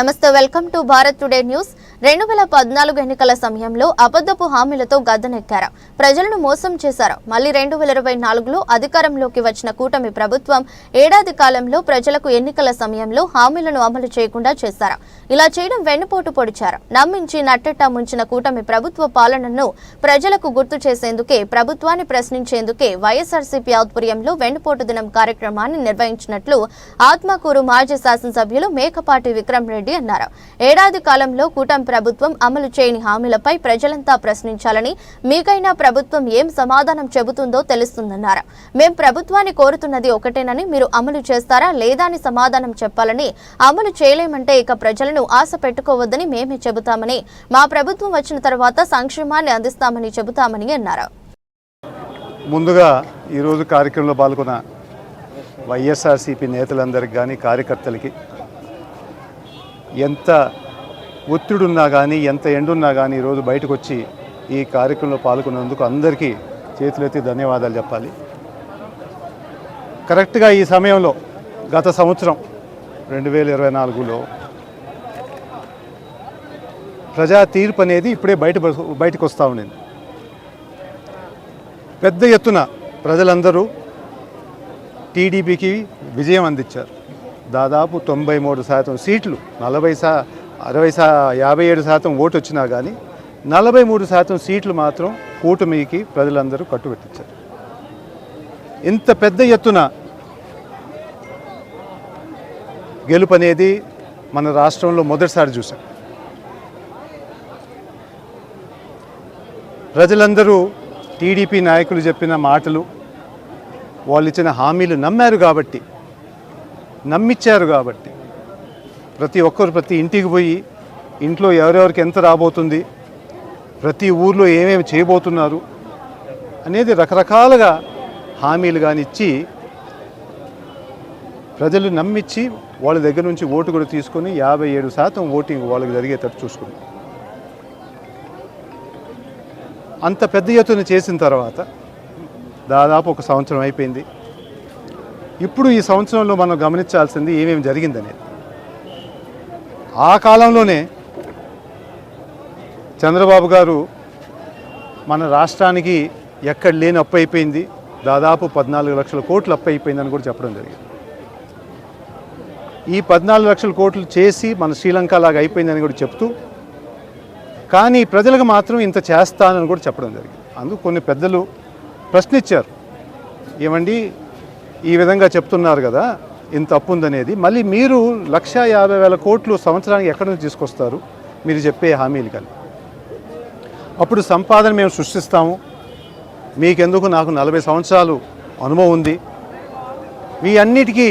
నమస్తే welcome to Bharat today news. రెండు వేల పద్నాలుగు ఎన్నికల సమయంలో అబద్ధపు హామీలతో గద్దెనెక్కారు. ప్రజలను మోసం చేశారు. మళ్ళీ రెండు వేల ఇరవై నాలుగులో అధికారంలోకి వచ్చిన కూటమి ప్రభుత్వం ఏడాది కాలంలో ప్రజలకు ఎన్నికల సమయంలో హామీలను అమలు చేయకుండా చేశారు. ఇలా చేయడం వెన్నుపోటు పొడిచారు. నమ్మించి నట్టెట్టా ముంచిన కూటమి ప్రభుత్వ పాలనను ప్రజలకు గుర్తు చేసేందుకే ప్రభుత్వాన్ని ప్రశ్నించేందుకే వైఎస్ఆర్సీపీ ఆధ్వర్యంలో వెన్నుపోటు దినం కార్యక్రమాన్ని నిర్వహించినట్లు ఆత్మకూరు మాజీ శాసనసభ్యులు మేకపాటి విక్రమ్ రెడ్డి అన్నారు. ఏడాది కాలంలో కూటమి ప్రభుత్వం అమలు చేయని హామీలపై ప్రజలంతా ప్రశ్నించాలని మీకైనా ప్రభుత్వం ఏం సమాధానం చెబుతుందో తెలుస్తుందన్నారు. మేం ప్రభుత్వాన్ని కోరుతున్నది ఒకటేనని మీరు అమలు చేస్తారా లేదా అని సమాధానం చెప్పాలని అమలు చేయలేమంటే ఇక ప్రజలను ఆశ పెట్టుకోవద్దని మేమే చెబుతామని మా ప్రభుత్వం వచ్చిన తర్వాత సంక్షేమాన్ని అందిస్తామని చెబుతామని అన్నారు. ముందుగా ఈరోజు కార్యక్రమంలో పాల్గొన్న వైఎస్ఆర్సీపీ నేతలందరికీ కానీ కార్యకర్తలకి ఎంత ఒత్తిడున్నా కానీ ఎంత ఎండున్నా కానీ ఈరోజు బయటకు వచ్చి ఈ కార్యక్రమంలో పాల్గొన్నందుకు అందరికీ చేతులెత్తి ధన్యవాదాలు చెప్పాలి. కరెక్ట్గా ఈ సమయంలో గత సంవత్సరం రెండు వేల ఇరవై నాలుగులో ప్రజా తీర్పు అనేది ఇప్పుడే బయట బయటకు వస్తూ ఉండింది. పెద్ద ఎత్తున ప్రజలందరూ టీడీపీకి విజయం అందించారు. దాదాపు తొంభై మూడు శాతం సీట్లు నలభై శా అరవై శా యాభై ఏడు శాతం ఓటు వచ్చినా కానీ నలభై మూడు శాతం సీట్లు మాత్రం కూటమికి ప్రజలందరూ కట్టుబెట్టించారు. ఇంత పెద్ద ఎత్తున గెలుపు అనేది మన రాష్ట్రంలో మొదటిసారి చూసాం. ప్రజలందరూ టీడీపీ నాయకులు చెప్పిన మాటలు వాళ్ళు ఇచ్చిన హామీలు నమ్మారు కాబట్టి నమ్మిచ్చారు కాబట్టి ప్రతి ఒక్కరు ప్రతి ఇంటికి పోయి ఇంట్లో ఎవరెవరికి ఎంత రాబోతుంది ప్రతి ఊర్లో ఏమేమి చేయబోతున్నారు అనేది రకరకాలుగా హామీలు కానీ ఇచ్చి ప్రజలు నమ్మిచ్చి వాళ్ళ దగ్గర నుంచి ఓటు కూడా తీసుకొని యాభై ఏడు శాతం ఓటింగ్ వాళ్ళకి జరిగేటట్టు చూసుకున్నాం అంత పెద్ద ఎత్తున చేసిన తర్వాత దాదాపు ఒక సంవత్సరం అయిపోయింది. ఇప్పుడు ఈ సంవత్సరంలో మనం గమనించాల్సింది ఏమేమి జరిగిందనేది. ఆ కాలంలోనే చంద్రబాబు గారు మన రాష్ట్రానికి ఎక్కడ లేని అప్పు అయిపోయింది. దాదాపు పద్నాలుగు లక్షల కోట్లు అప్పు అయిపోయిందని కూడా చెప్పడం జరిగింది. ఈ పద్నాలుగు లక్షల కోట్లు చేసి మన శ్రీలంక లాగా అయిపోయిందని కూడా చెప్తూ కానీ ప్రజలకు మాత్రం ఇంత చేస్తానని కూడా చెప్పడం జరిగింది. అందుకు కొన్ని పెద్దలు ప్రశ్నించారు ఏమండి? ఈ విధంగా చెప్తున్నారు కదా ఇంత అప్పు ఉందనేది. మళ్ళీ మీరు లక్ష యాభై వేల కోట్లు సంవత్సరానికి ఎక్కడి నుంచి తీసుకొస్తారు? మీరు చెప్పే హామీలు కానీ అప్పుడు సంపాదన మేము సృష్టిస్తాము. మీకెందుకు నాకు నలభై సంవత్సరాలు అనుభవం ఉంది? మీ అన్నిటికీ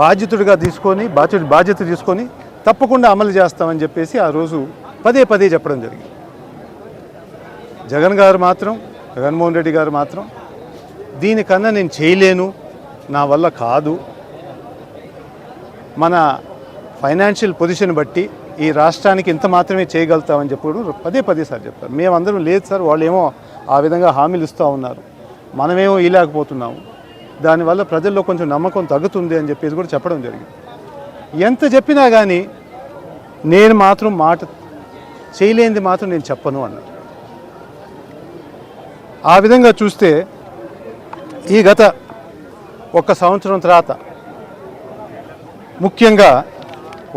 బాధ్యతుడిగా తీసుకొని బాధ్యత బాధ్యత తీసుకొని తప్పకుండా అమలు చేస్తామని చెప్పేసి ఆ రోజు పదే పదే చెప్పడం జరిగింది. జగన్ గారు మాత్రం జగన్మోహన్ రెడ్డి గారు మాత్రం దీనికన్నా నేను చేయలేను నా వల్ల కాదు మన ఫైనాన్షియల్ పొజిషన్ బట్టి ఈ రాష్ట్రానికి ఇంత మాత్రమే చేయగలుగుతామని చెప్పడం పదే పదే సార్ చెప్తారు. మేమందరం లేదు సార్ వాళ్ళు ఏమో ఆ విధంగా హామీలు ఇస్తూ ఉన్నారు. మనమేమో ఇలాకపోతున్నాము దానివల్ల ప్రజల్లో కొంచెం నమ్మకం తగ్గుతుంది అని చెప్పేసి కూడా చెప్పడం జరిగింది. ఎంత చెప్పినా కానీ నేను మాత్రం మాట చేయలేనిది మాత్రం నేను చెప్పను అన్నారు. ఆ విధంగా చూస్తే ఈ గత ఒక సంవత్సరం తర్వాత ముఖ్యంగా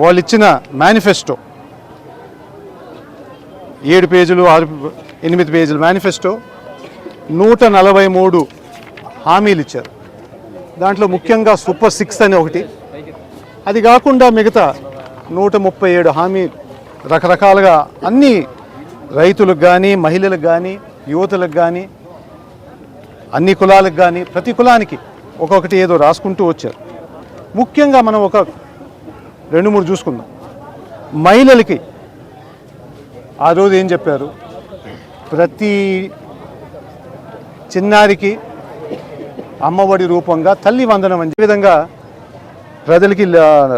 వాళ్ళు ఇచ్చిన మేనిఫెస్టో ఏడు పేజీలు ఆరు ఎనిమిది పేజీల మేనిఫెస్టో నూట నలభై మూడు హామీలు ఇచ్చారు. దాంట్లో ముఖ్యంగా సూపర్ సిక్స్ అని ఒకటి. అది కాకుండా మిగతా నూట ముప్పై ఏడు హామీ రకరకాలుగా అన్ని రైతులకు కానీ మహిళలకు కానీ యువతలకు కానీ అన్ని కులాలకు కానీ ప్రతి కులానికి ఒక్కొక్కటి ఏదో రాసుకుంటూ వచ్చారు. ముఖ్యంగా మనం ఒక రెండు మూడు చూసుకుందాం. మహిళలకి ఆ రోజు ఏం చెప్పారు? ప్రతి చిన్నారికి అమ్మఒడి రూపంగా తల్లి వందనం అని విధంగా ప్రజలకి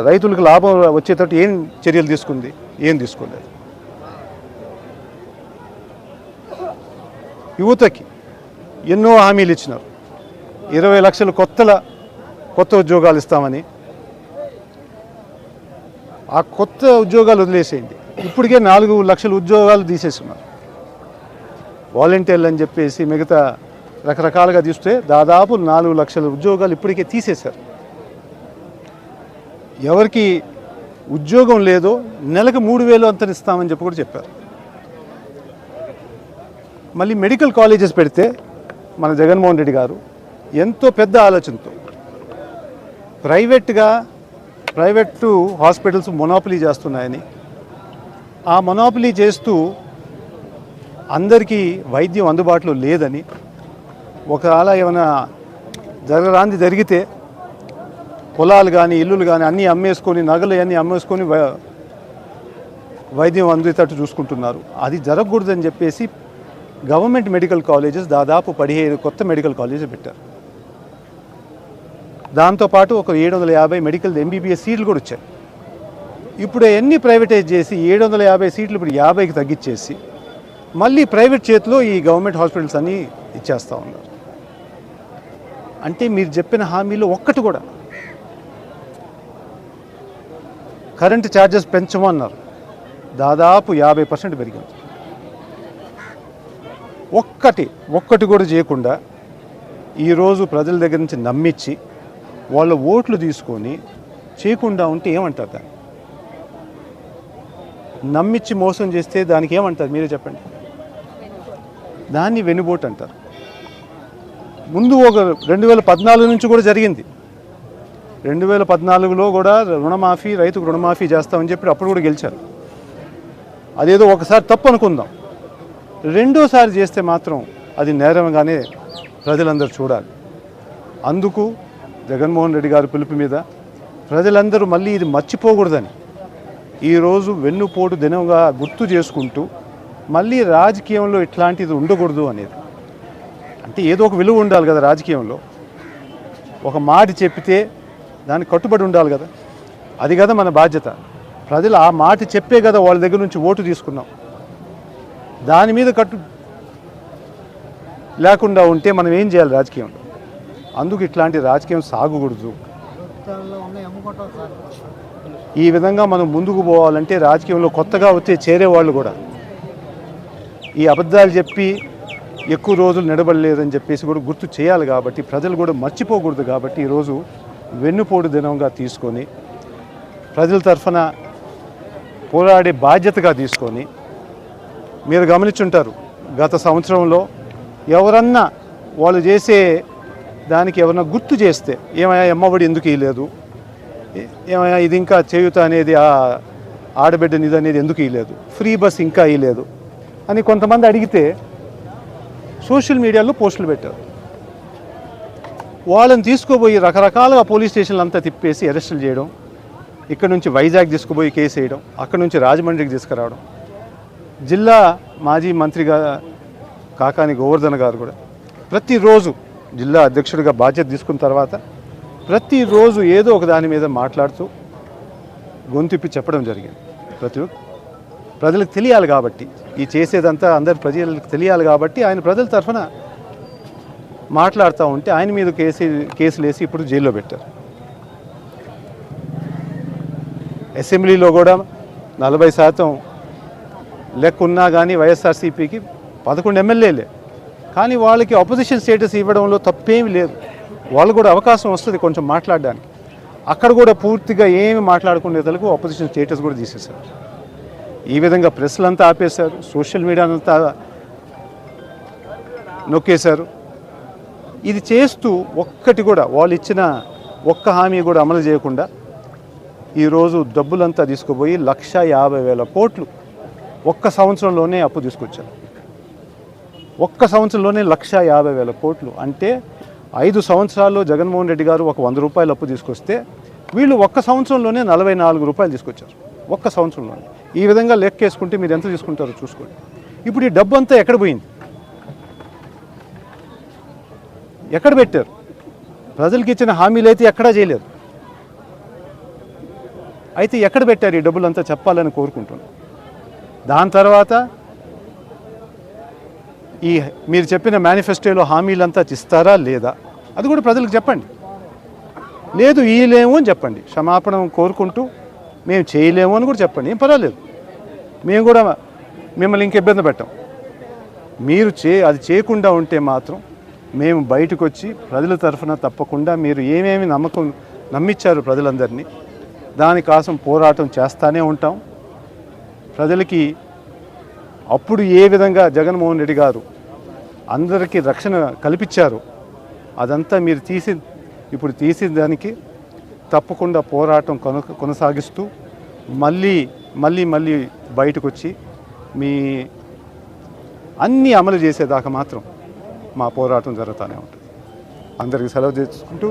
రైతులకు లాభం వచ్చేటట్టు ఏం చర్యలు తీసుకుంది? ఏం తీసుకోలేదు యువతకి ఎన్నో హామీలు ఇచ్చినారు. ఇరవై లక్షల కొత్తల కొత్త ఉద్యోగాలు ఇస్తామని. ఆ కొత్త ఉద్యోగాలు వదిలేసేయండి. ఇప్పటికే నాలుగు లక్షల ఉద్యోగాలు తీసేస్తున్నారు. వాలంటీర్లు అని చెప్పేసి మిగతా రకరకాలుగా తీస్తే దాదాపు నాలుగు లక్షల ఉద్యోగాలు ఇప్పటికే తీసేశారు. ఎవరికి ఉద్యోగం లేదో నెలకు మూడు వేలు అంత ఇస్తామని చెప్పి కూడా చెప్పారు. మళ్ళీ మెడికల్ కాలేజెస్ పెడితే మన జగన్మోహన్ రెడ్డి గారు ఎంతో పెద్ద ఆలోచనతో ప్రైవేట్గా ప్రైవేటు హాస్పిటల్స్ మొనాపలీ చేస్తున్నాయని. ఆ మొనాపలీ చేస్తూ అందరికీ వైద్యం అందుబాటులో లేదని. ఒకవేళ ఏమైనా జరగరాంది జరిగితే పొలాలు కానీ ఇల్లులు కానీ అన్నీ అమ్మేసుకొని నగలు అన్నీ అమ్మేసుకొని వై- వైద్యం అందేటట్టు చూసుకుంటున్నారు. అది జరగకూడదని చెప్పేసి గవర్నమెంట్ మెడికల్ కాలేజెస్ దాదాపు పదిహేను కొత్త మెడికల్ కాలేజెస్ పెట్టారు. దాంతోపాటు ఒక ఏడు వందల యాభై మెడికల్ ఎంబీబీఎస్ సీట్లు కూడా వచ్చాయి. ఇప్పుడు ఎన్ని ప్రైవేటైజ్ చేసి ఏడు వందల యాభై సీట్లు ఇప్పుడు యాభైకి తగ్గించేసి మళ్ళీ ప్రైవేట్ చేతిలో ఈ గవర్నమెంట్ హాస్పిటల్స్ అన్నీ ఇచ్చేస్తూ ఉన్నారు. అంటే మీరు చెప్పిన హామీలు ఒక్కటి కూడా. కరెంటు ఛార్జెస్ పెంచమన్నారు. దాదాపు యాభై పర్సెంట్ పెరిగింది. ఒక్కటి ఒక్కటి కూడా చేయకుండా ఈరోజు ప్రజల దగ్గర నుంచి నమ్మించి వాళ్ళ ఓట్లు తీసుకొని చేయకుండా ఉంటే ఏమంటారు దాన్ని? నమ్మిచ్చి మోసం చేస్తే దానికి ఏమంటారు? మీరే చెప్పండి. దాన్ని వెనుబోట్ అంటారు. ముందు ఒక రెండు వేల పద్నాలుగు నుంచి కూడా జరిగింది. రెండు వేల పద్నాలుగులో కూడా రుణమాఫీ రైతుకు రుణమాఫీ చేస్తామని చెప్పి అప్పుడు కూడా గెలిచారు. అదేదో ఒకసారి తప్పు అనుకుందాం. రెండోసారి చేస్తే మాత్రం అది నేరంగానే ప్రజలందరూ చూడాలి. అందుకు జగన్మోహన్ రెడ్డి గారి పిలుపు మీద ప్రజలందరూ మళ్ళీ ఇది మర్చిపోకూడదని ఈరోజు వెన్నుపోటు దినంగా గుర్తు చేసుకుంటూ మళ్ళీ రాజకీయంలో ఇట్లాంటిది ఉండకూడదు అనేది. అంటే ఏదో ఒక విలువ ఉండాలి కదా రాజకీయంలో. ఒక మాట చెప్పితే దానికి కట్టుబడి ఉండాలి కదా. అది కదా మన బాధ్యత. ప్రజలు ఆ మాట చెప్పే కదా వాళ్ళ దగ్గర నుంచి ఓటు తీసుకున్నాం. దాని మీద కట్టు లేకుండా ఉంటే మనం ఏం చేయాలి రాజకీయంలో? అందుకు ఇట్లాంటి రాజకీయం సాగకూడదు. ఈ విధంగా మనం ముందుకు పోవాలంటే రాజకీయంలో కొత్తగా వచ్చే చేరే వాళ్ళు కూడా. ఈ అబద్ధాలు చెప్పి ఎక్కువ రోజులు నిలబడలేదని చెప్పేసి కూడా గుర్తు చేయాలి కాబట్టి ప్రజలు కూడా మర్చిపోకూడదు కాబట్టి ఈరోజు వెన్నుపోటు దినంగా తీసుకొని ప్రజల తరఫున పోరాడే బాధ్యతగా తీసుకొని మీరు గమనించుంటారు గత సంవత్సరంలో ఎవరన్నా వాళ్ళు చేసే దానికి ఎవరైనా గుర్తు చేస్తే ఏమయ్యా అమ్మఒడి ఎందుకు ఇవ్వలేదు ఏమయ్యా ఇది ఇంకా చేయుత అనేది ఆ ఆడబిడ్డ నిధి అనేది ఎందుకు ఇవ్వలేదు ఫ్రీ బస్ ఇంకా ఇవ్వలేదు అని కొంతమంది అడిగితే సోషల్ మీడియాలో పోస్టులు పెట్టారు. వాళ్ళని తీసుకుపోయి రకరకాలుగా పోలీస్ స్టేషన్లు అంతా తిప్పేసి అరెస్టులు చేయడం ఇక్కడ నుంచి వైజాగ్ తీసుకుపోయి కేసు వేయడం అక్కడ నుంచి రాజమండ్రికి తీసుకురావడం. జిల్లా మాజీ మంత్రిగా కాకాని గోవర్ధన్ గారు కూడా ప్రతిరోజు జిల్లా అధ్యక్షుడిగా బాధ్యత తీసుకున్న తర్వాత ప్రతిరోజు ఏదో ఒక దాని మీద మాట్లాడుతూ గొంతిప్పి చెప్పడం జరిగింది. ప్రతి ప్రజలకు తెలియాలి కాబట్టి ఈ చేసేదంతా అందరు ప్రజలకు తెలియాలి కాబట్టి ఆయన ప్రజల తరఫున మాట్లాడుతూ ఉంటే ఆయన మీద కేసు కేసులు వేసి ఇప్పుడు జైల్లో పెట్టారు. అసెంబ్లీలో కూడా నలభై శాతం లెక్క ఉన్నా కానీ వైఎస్ఆర్సీపీకి పదకొండు ఎమ్మెల్యేలే. కానీ వాళ్ళకి అపోజిషన్ స్టేటస్ ఇవ్వడంలో తప్పేమీ లేదు. వాళ్ళు కూడా అవకాశం వస్తుంది కొంచెం మాట్లాడడానికి. అక్కడ కూడా పూర్తిగా ఏమి మాట్లాడుకునే తలకు అపోజిషన్ స్టేటస్ కూడా తీసేశారు. ఈ విధంగా ప్రెస్లంతా ఆపేశారు సోషల్ మీడియానంతా నొక్కేశారు. ఇది చేస్తూ ఒక్కటి కూడా వాళ్ళు ఇచ్చిన ఒక్క హామీ కూడా అమలు చేయకుండా ఈరోజు డబ్బులంతా తీసుకుపోయి లక్ష యాభై వేల కోట్లు ఒక్క సంవత్సరంలోనే అప్పు తీసుకొచ్చారు. ఒక్క సంవత్సరంలోనే లక్ష యాభై వేల కోట్లు. అంటే ఐదు సంవత్సరాల్లో జగన్మోహన్ రెడ్డి గారు ఒక వంద రూపాయలు అప్పు తీసుకొస్తే వీళ్ళు ఒక్క సంవత్సరంలోనే నలభై నాలుగు రూపాయలు తీసుకొచ్చారు. ఒక్క సంవత్సరంలోనే. ఈ విధంగా లెక్కేసుకుంటే మీరు ఎంత తీసుకుంటారో చూసుకోండి. ఇప్పుడు ఈ డబ్బు అంతా ఎక్కడ పోయింది? ఎక్కడ పెట్టారు? ప్రజలకు ఇచ్చిన హామీలు అయితే ఎక్కడా చేయలేదు. అయితే ఎక్కడ పెట్టారు ఈ డబ్బులంతా చెప్పాలని కోరుకుంటున్నాను. దాని తర్వాత ఈ మీరు చెప్పిన మేనిఫెస్టోలో హామీలంతా ఇస్తారా లేదా? అది కూడా ప్రజలకు చెప్పండి. లేదు ఈలేము అని చెప్పండి. క్షమాపణ కోరుకుంటూ మేము చేయలేము అని కూడా చెప్పండి. ఏం పర్వాలేదు. మేము కూడా మిమ్మల్ని ఇంక ఇబ్బంది పెట్టాం. మీరు చే అది చేయకుండా ఉంటే మాత్రం మేము బయటకు వచ్చి ప్రజల తరఫున తప్పకుండా మీరు ఏమేమి నమ్మకం నమ్మించారు ప్రజలందరినీ దానికోసం పోరాటం చేస్తానే ఉంటాం. ప్రజలకి అప్పుడు ఏ విధంగా జగన్మోహన్ రెడ్డి గారు అందరికీ రక్షణ కల్పించారు. అదంతా మీరు తీసి ఇప్పుడు తీసిన దానికి తప్పకుండా పోరాటం కొన కొనసాగిస్తూ మళ్ళీ మళ్ళీ మళ్ళీ బయటకు వచ్చి మీ అన్నీ అమలు చేసేదాకా మాత్రం మా పోరాటం జరుగుతూనే ఉంటుంది. అందరికీ సెలవు చేసుకుంటూ